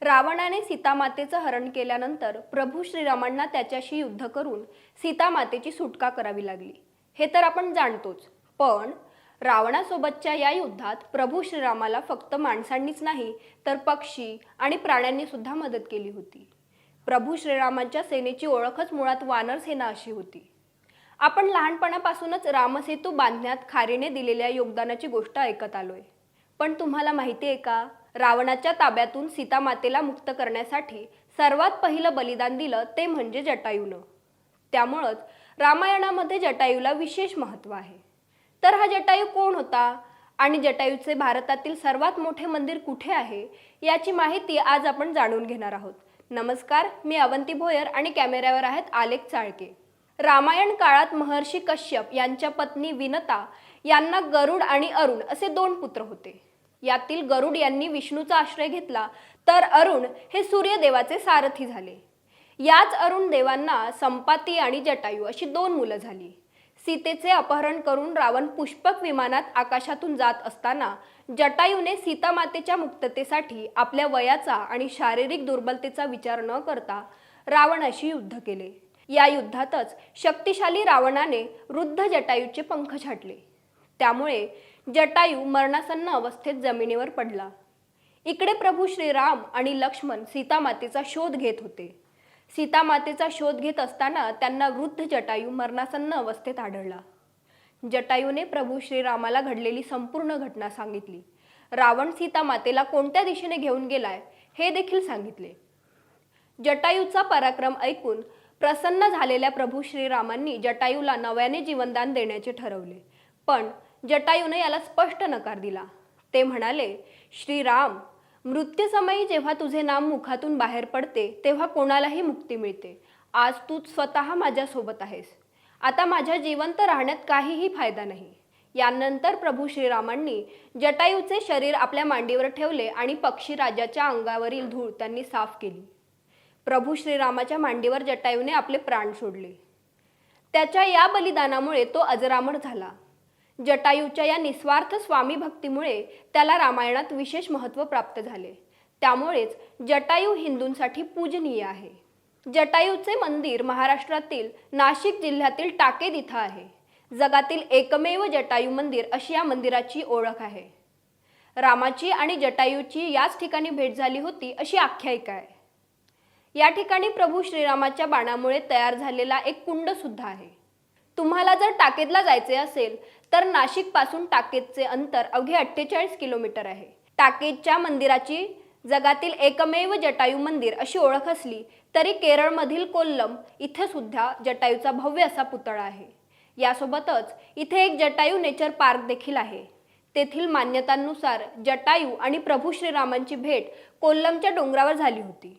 रावणाने सीतामातेचं हरण केल्यानंतर प्रभू श्रीरामांना त्याच्याशी युद्ध करून सीतामातेची सुटका करावी लागली. हे तर आपण जाणतोच. पण रावणासोबतच्या या युद्धात प्रभू श्रीरामाला फक्त माणसांनीच नाही तर पक्षी आणि प्राण्यांनी सुद्धा मदत केली होती. प्रभू श्रीरामांच्या सेनेची ओळखच मुळात वानर सेना अशी होती. आपण लहानपणापासूनच रामसेतू बांधण्यात खारीने दिलेल्या योगदानाची गोष्ट ऐकत आलोय. पण तुम्हाला माहिती आहे का? रावणाच्या ताब्यातून सीतामातेला मुक्त करण्यासाठी सर्वात पहिलं बलिदान दिलं ते म्हणजे जटायूनं. त्यामुळंच रामायणामध्ये जटायूला विशेष महत्त्व आहे. तर हा जटायू कोण होता? आणि जटायूचे भारतातील सर्वात मोठे मंदिर कुठे आहे? याची माहिती आज आपण जाणून घेणार आहोत. नमस्कार मी अवंती भोयर आणि कॅमेऱ्यावर आहेत आलेख चाळके. रामायण काळात महर्षी कश्यप यांच्या पत्नी विनता यांना गरुड आणि अरुण असे दोन पुत्र होते. यातील गरुड यांनी विष्णूचा आश्रय घेतला. तर अरुण हे सूर्यदेवाचे सारथी झाले. याच अरुण देवांना संपाती आणि जटायू अशी दोन मुलं झाली. सीतेचे अपहरण करून रावण पुष्पक विमानात आकाशातून जात असताना जटायूने सीतामातेच्या मुक्ततेसाठी आपल्या वयाचा आणि शारीरिक दुर्बलतेचा विचार न करता रावणाशी युद्ध केले. या युद्धातच शक्तिशाली रावणाने वृद्ध जटायूचे पंख छाटले. त्यामुळे जटायू मरणासन्न अवस्थेत जमिनीवर पडला. इकडे प्रभू श्रीराम आणि लक्ष्मण सीतामातेचा शोध घेत होते. सीतामातेचा शोध घेत असताना त्यांना वृद्ध जटायू मरणासन्न अवस्थेत आढळला. जटायूने प्रभू श्रीरामाला घडलेली संपूर्ण घटना सांगितली. रावण सीतामातेला कोणत्या दिशेने घेऊन गेलाय हे देखील सांगितले. जटायूचा पराक्रम ऐकून प्रसन्न झालेल्या प्रभू श्रीरामांनी जटायूला नव्याने जीवनदान देण्याचे ठरवले. पण जटायूने याला स्पष्ट नकार दिला. ते म्हणाले श्रीराम मृत्यूसमयी जेव्हा तुझे नाम मुखातून बाहेर पडते तेव्हा कोणालाही मुक्ती मिळते. आज तू स्वतः माझ्यासोबत आहेस. आता माझ्या जिवंत राहण्यात काहीही फायदा नाही. यानंतर प्रभू श्रीरामांनी जटायूचे शरीर आपल्या मांडीवर ठेवले आणि पक्षीराजाच्या अंगावरील धूळ त्यांनी साफ केली. प्रभू श्रीरामाच्या मांडीवर जटायूने आपले प्राण सोडले. त्याच्या या बलिदानामुळे तो अजरामर झाला. जटायूच्या या निस्वार्थ स्वामी भक्तीमुळे त्याला रामायणात विशेष महत्त्व प्राप्त झाले. त्यामुळेच जटायू हिंदूंसाठी पूजनीय आहे. जटायूचे मंदिर महाराष्ट्रातील नाशिक जिल्ह्यातील टाकेद इथं आहे. जगातील एकमेव जटायू मंदिर अशी या मंदिराची ओळख आहे. रामाची आणि जटायूची याच ठिकाणी भेट झाली होती अशी आख्यायिका आहे. या ठिकाणी प्रभू श्रीरामाच्या बाणामुळे तयार झालेला एक कुंड सुद्धा आहे. तुम्हाला जर टाकेदला जायचे असेल तर नाशिकपासून टाकेदचे अंतर अवघे अठ्ठेचाळीस किलोमीटर आहे. टाकेदच्या मंदिराची जगातील एकमेव जटायू मंदिर अशी ओळख असली तरी केरळमधील कोल्लम इथे सुद्धा जटायूचा भव्य असा पुतळा आहे. यासोबतच इथे एक जटायू नेचर पार्क देखील आहे. तेथील मान्यतांनुसार जटायू आणि प्रभू श्रीरामांची भेट कोल्लमच्या डोंगरावर झाली होती.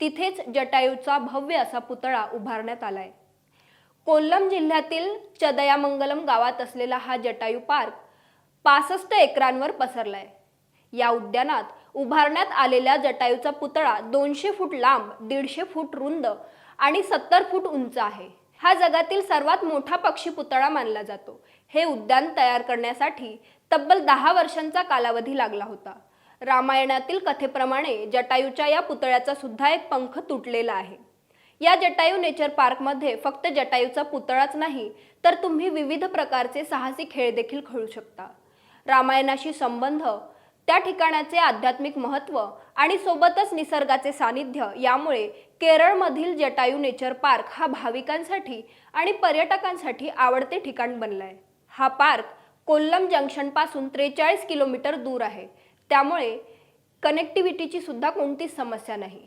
तिथेच जटायूचा भव्य असा पुतळा उभारण्यात आलाय. कोल्लम जिल्ह्यातील चदयामंगलम गावात असलेला हा जटायू पार्क पासष्ट एकरांवर पसरलाय. या उद्यानात उभारण्यात आलेल्या जटायूचा पुतळा दोनशे फूट लांब दीडशे फूट रुंद आणि सत्तर फूट उंच आहे. हा जगातील सर्वात मोठा पक्षी पुतळा मानला जातो. हे उद्यान तयार करण्यासाठी तब्बल दहा वर्षांचा कालावधी लागला होता. रामायणातील कथेप्रमाणे जटायूच्या या पुतळ्याचा सुद्धा एक पंख तुटलेला आहे. या जटायू नेचर पार्कमध्ये फक्त जटायूचा पुतळाच नाही तर तुम्ही विविध प्रकारचे साहसी खेळ देखील खेळू शकता. रामायणाशी संबंध त्या ठिकाणाचे आध्यात्मिक महत्त्व आणि सोबतच निसर्गाचे सानिध्य यामुळे केरळमधील जटायू नेचर पार्क हा भाविकांसाठी आणि पर्यटकांसाठी आवडते ठिकाण बनलाय. हा पार्क कोल्लम जंक्शनपासून त्रेचाळीस किलोमीटर दूर आहे. त्यामुळे कनेक्टिव्हिटीची सुद्धा कोणतीच समस्या नाही.